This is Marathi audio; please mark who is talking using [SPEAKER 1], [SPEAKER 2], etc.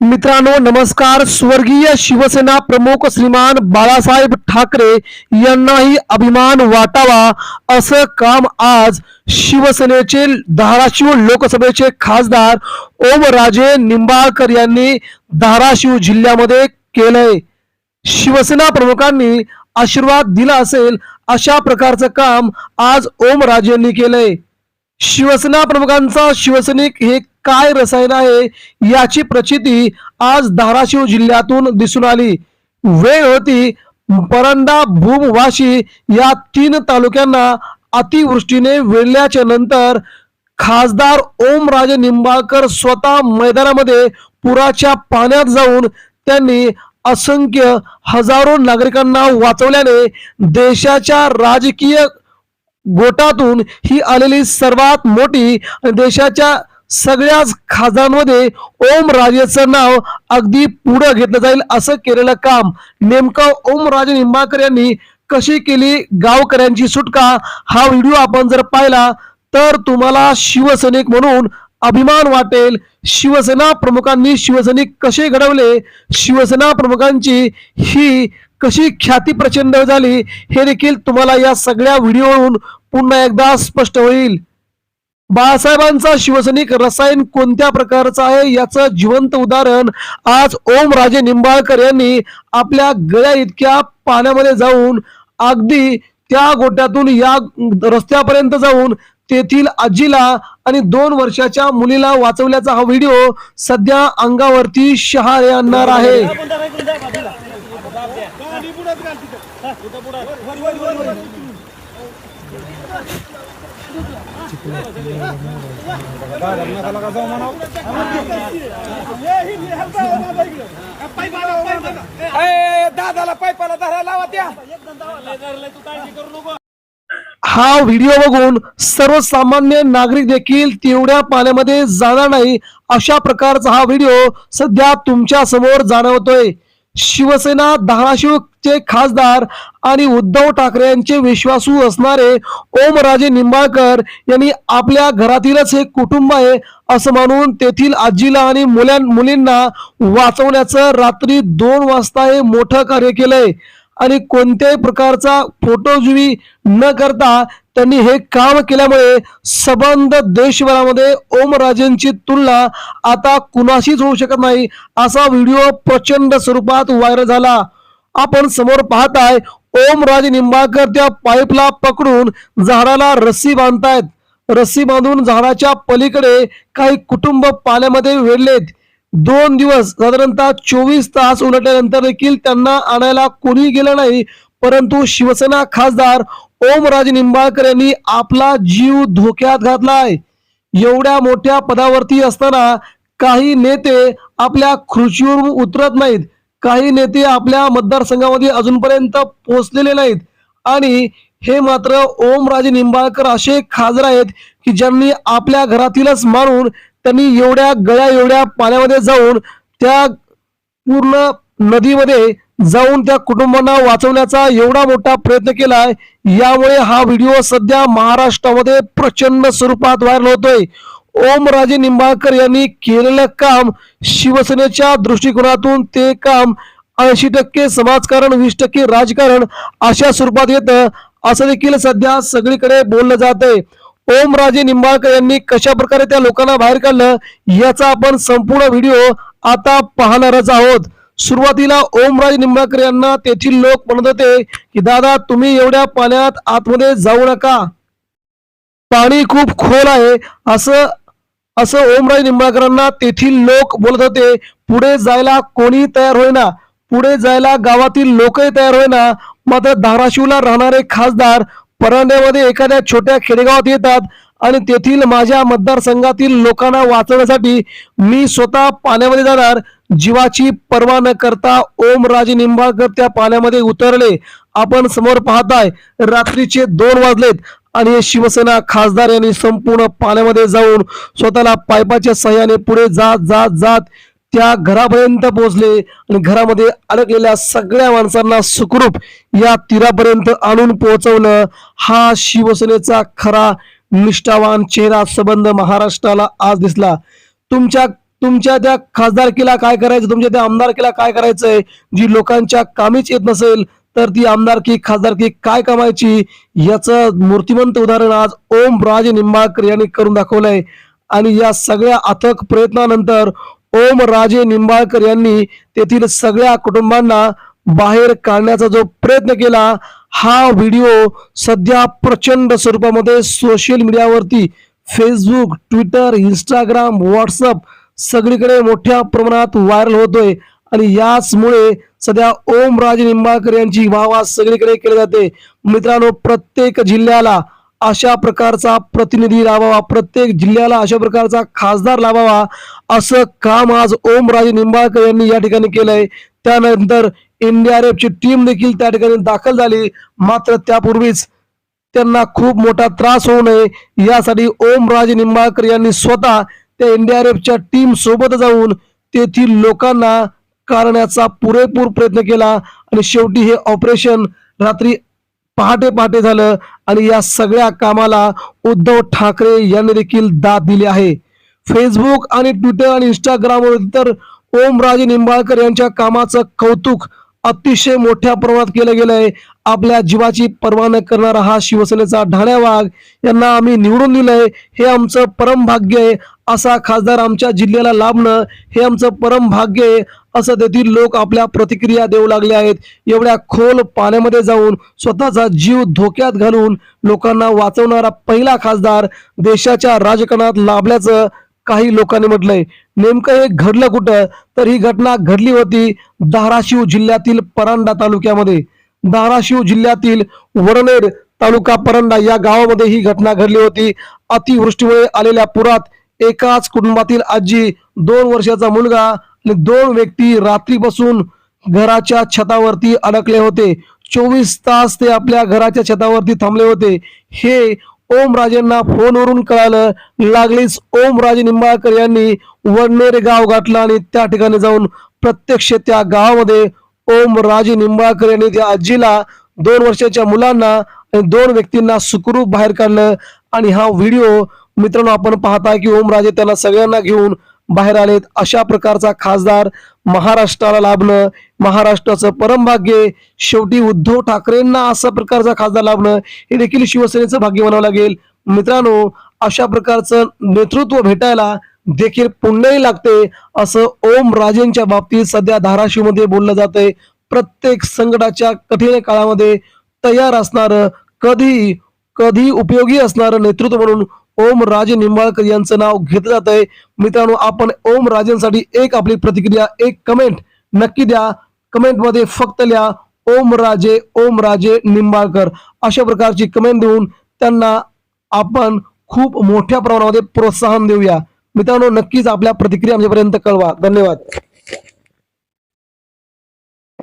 [SPEAKER 1] मित्रांनो नमस्कार. स्वर्गीय शिवसेना प्रमुख श्रीमान बाळासाहेब ठाकरे यांनाही अभिमान वाटावा असं काम आज शिवसेनेचे धाराशिव लोकसभेचे खासदार ओमराजे निंबाळकर यांनी धाराशिव जिल्ह्यामध्ये केलंय. शिवसेना प्रमुखांनी आशीर्वाद दिला असेल अशा प्रकारचं काम आज ओमराजेंनी केलंय. शिवसेना प्रमुखांचा शिवसैनिक हे काय रसायन आहे याची प्रचिती आज धाराशिव जिल्ह्यातून दिसून आली. वेळ होती परंडा भूम वाशी या तीन तालुक्यांना अतिवृष्टीने वेढल्याच्या नंतर खासदार ओमराजे निंबाळकर स्वतः मैदानामध्ये पुराच्या पाण्यात जाऊन त्यांनी असंख्य हजारो नागरिकांना वाचवल्याने देशाच्या राजकीय गोटातून ही आलेली सर्वात मोठी देशाच्या सगळ्याच खासदारांमध्ये ओम राजेचं नाव अगदी पुढं घेतलं जाईल असं केलेलं काम. नेमकं ओम राजे निंबाळकर यांनी कशी केली? गावकऱ्यांची सुटका. हा व्हिडिओ आपण जर पाहिला तर तुम्हाला शिवसैनिक म्हणून अभिमान वाटेल. शिवसेना प्रमुखांनी शिवसैनिक कसे घडवले? शिवसेना प्रमुखांची ही कशी ख्याती प्रचंड झाली? हे देखील तुम्हाला या सगळ्या व्हिडिओवरून पुन्हा एकदा स्पष्ट होईल. बाळासाहेबांचा शिवसैनिक रसायन कोणत्या प्रकारचा आहे याचं जिवंत उदाहरण आज ओम राजे निंबाळकर यांनी आपल्या गळ्या इतक्या पाण्यामध्ये जाऊन अगदी त्या गोट्यातून या रस्त्यापर्यंत जाऊन तेथील आजीला आणि दोन वर्षाच्या मुलीला वाचवल्याचा हा व्हिडिओ सध्या अंगावरती शहारे आणणार आहे.
[SPEAKER 2] दादाला पायपाला धरा लावा त्या
[SPEAKER 1] हा व्हिडिओ बघून सर्वसामान्य नागरिक देखील तेवढ्या पाण्यामध्ये जाणार नाही अशा प्रकारचा हा व्हिडिओ सध्या तुमच्यासमोर जाणवतोय. शिवसेना धाराशिवचे खासदार आणि उद्धव ठाकरे यांचे विश्वासू असणारे ओमराजे निंबाळकर यांनी आपल्या घरातीलच हे कुटुंब आहे असं मानून तेथील आजीला आणि मुलां मुलींना वाचवण्याचं रात्री दोन वाजता हे मोठं कार्य केलंय. आणि कोणत्याही प्रकारचा फोटोजुवी न करता त्यांनी हे काम केल्यामुळे सबंध देशभरामध्ये ओमराजेंची तुलना आता कुणाशीच होऊ शकत नाही असा व्हिडिओ प्रचंड स्वरूपात व्हायरल झाला. आपण समोर पाहताय ओमराजे निंबाळकर त्या पाईपला पकडून झाडाला रस्सी बांधतायत. रस्सी बांधून झाडाच्या पलीकडे काही कुटुंब पाण्यामध्ये वेढलेत. दोन दिवस साधारणतः चोवीस तास उलटल्यानंतर देखील त्यांना आणायला कोणी गेलं नाही. परंतु शिवसेना खासदार ओमराजे निंबाळकर यांनी आपला जीव धोक्यात घातलाय. एवढ्या मोठ्या पदावरती असताना काही नेते आपल्या खुर्चीवर उतरत नाहीत. काही नेते आपल्या मतदारसंघामध्ये अजूनपर्यंत पोहोचलेले नाहीत. आणि हे मात्र ओमराजे निंबाळकर असे खासदार आहेत की ज्यांनी आपल्या घरातीलच मारून त्यांनी एवढ्या गळ्या एवढ्या पाण्यामध्ये जाऊन त्या पूर्ण नदीमध्ये जाऊन त्या कुटुंबांना वाचवण्याचा एवढा मोठा प्रयत्न केलाय. यामुळे हा व्हिडिओ सध्या महाराष्ट्रामध्ये प्रचंड स्वरूपात व्हायरल होतोय. ओमराजे निंबाळकर यांनी केलेलं काम शिवसेनेच्या दृष्टिकोनातून ते काम ऐंशी टक्के समाजकारण वीस टक्के राजकारण अशा स्वरूपात येतं असं देखील सध्या सगळीकडे बोललं जात आहे ओमराजे निंबाळकर यांनी कशा प्रकारे त्या लोकांना बाहेर काढलं याचा आपण संपूर्ण व्हिडिओ आता पाहणारच आहोत. सुरुवातीला ओमराजे निंबाळकर यांना तेथील लोक म्हणत होते की दादा तुम्ही एवढ्या पाण्यात आतमध्ये जाऊ नका. पाणी खूप खोल आहे. असं असं ओमराजे निंबाळकरांना तेथील लोक बोलत होते. पुढे जायला कोणी तयार होईना. पुढे जायला गावातील लोकही तयार होईना. मात्र धाराशिवला राहणारे खासदार परांड्यामध्ये एखाद्या छोट्या खेडेगावात येतात आणि तेथील माझ्या मतदारसंघातील लोकांना वाचवण्यासाठी मी स्वतः पाण्यामध्ये जाणार. जीवाची पर्वा न करता ओमराजे निंबाळकर त्या पाण्यामध्ये उतरले. आपण समोर पाहताय रात्रीचे दोन वाजलेत आणि हे शिवसेना खासदार यांनी संपूर्ण पाण्यामध्ये जाऊन स्वतःला पायपाच्या सहाय्याने पुढे जात जात जात त्या घरापर्यंत पोहोचले आणि घरामध्ये अडकलेल्या सगळ्या माणसांना सुखरूप या तीरापर्यंत आणून पोहोचवलं. हा शिवसेनेचा खरा निष्ठावान चेहरा संबंध महाराष्ट्राला आज दिसला. तुमच्या तुमच्या त्या खासदारकीला काय करायचं? तुमच्या त्या आमदारकीला काय करायचंय? जी लोकांच्या कामीच येत नसेल तर ती आमदारकी खासदारकी काय कमायची? याचं मूर्तिमंत उदाहरण आज ओम राज निंबाळकर यांनी करून दाखवलंय. आणि या सगळ्या अथक प्रयत्नानंतर ओम राजे निंबाळकर यांनी तेथील सगळ्या कुटुंबांना बाहेर काढण्याचा जो प्रयत्न केला हा व्हिडिओ सध्या प्रचंड स्वरूपामध्ये सोशल मीडियावरती फेसबुक ट्विटर इंस्टाग्राम व्हॉट्सअप सगळीकडे मोठ्या प्रमाणात व्हायरल होतोय. आणि याचमुळे सध्या ओम राजे निंबाळकर यांची वाहवा सगळीकडे केली जाते. मित्रांनो प्रत्येक जिल्ह्याला अशा प्रकारचा प्रतिनिधी लावावा प्रत्येक जिल्ह्याला अशा प्रकारचा खासदार लावावा असं काम आज ओमराजे निंबाळकर यांनी या ठिकाणी केलंय. त्यानंतर एनडीआरएफची टीम देखील त्या ठिकाणी दाखल झाली. मात्र त्यापूर्वीच त्यांना खूप मोठा त्रास होऊ नये यासाठी ओमराजे निंबाळकर यांनी स्वतः त्या एनडीआरएफच्या टीम सोबत जाऊन तेथील लोकांना करण्याचा पुरेपूर प्रयत्न केला. आणि शेवटी हे ऑपरेशन रात्री पहाटे पहाटे झालं आणि या सगळ्या कामाला उद्धव ठाकरे यांनी देखील दाद दिली आहे. फेसबुक आणि ट्विटर आणि इंस्टाग्रामवर तर ओमराजे निंबाळकर यांच्या कामाचं कौतुक अतिशय मोठ्या प्रमाणात केलं गेलंय. आपल्या जीवाची पर्वा न करणारा हा शिवसेनेचा ढाण्या वाघ यांना आम्ही निवडून दिलंय. हे आमचं परम भाग्य आहे. असा खासदार आमच्या जिल्ह्याला लाभणं हे आमचं परम भाग्य आहे. असं तेथील लोक आपल्या प्रतिक्रिया देऊ लागले आहेत. एवढ्या खोल पाण्यामध्ये जाऊन स्वतःचा जीव धोक्यात घालून लोकांना वाचवणारा पहिला खासदार देशाच्या राजकारणात लाभल्याचं काही लोकांनी म्हटलंय नेमकं हे घडलं कुठं? तर ही घटना घडली होती धाराशिव जिल्ह्यातील परांडा तालुक्यामध्ये. धाराशिव जिल्ह्यातील वडनेर तालुका परांडा या गावामध्ये ही घटना घडली होती. अतिवृष्टीमुळे आलेल्या पुरात एकाच कुटुंबातील आजी दोन वर्षाचा मुलगा आणि दोन व्यक्ती रात्री बसून घराच्या छतावरती अडकले होते. चोवीस तास ते आपल्या घराच्या छतावरती थांबले होते. हे ओम राजेंना फोनवरून कळालं लागलीच ओम राजे निंबाळकर यांनी वडनेर गाव गाठलं आणि त्या ठिकाणी जाऊन प्रत्यक्ष त्या गावामध्ये ओम राजे निंबाळकर यांनी त्या आजीला दोन वर्षाच्या मुलांना आणि दोन व्यक्तींना सुखरूप बाहेर काढलं. आणि हा व्हिडिओ मित्रांनो आपण पाहता की ओम राजे त्यांना सगळ्यांना घेऊन बाहेर आलेत. अशा प्रकारचा खासदार महाराष्ट्राला लाभणं महाराष्ट्राचं परमभाग्य शेवटी उद्धव ठाकरेंना असा प्रकारचा खासदार लाभणं हे देखील शिवसेनेचं भाग्य म्हणावं लागेल. मित्रांनो अशा प्रकारचं नेतृत्व भेटायला देखील पुण्यही लागते. असं ओम राजेंच्या बाबतीत सध्या धाराशिवमध्ये बोललं जातंय. प्रत्येक संकटाच्या कठीण काळामध्ये तयार असणारं कधी कधी उपयोगी असणारं नेतृत्व म्हणून ओम राजे निंबाळकर यांचं नाव घेतलं जात आहे. मित्रांनो आपण ओम राजेंसाठी एक आपली प्रतिक्रिया एक कमेंट नक्की द्या. कमेंटमध्ये फक्त लिहा ओम राजे ओम राजे निंबाळकर. अशा प्रकारची कमेंट देऊन त्यांना आपण खूप मोठ्या प्रमाणामध्ये प्रोत्साहन देऊया. मित्रांनो नक्कीच आपल्या प्रतिक्रिया आमच्यापर्यंत कळवा. धन्यवाद.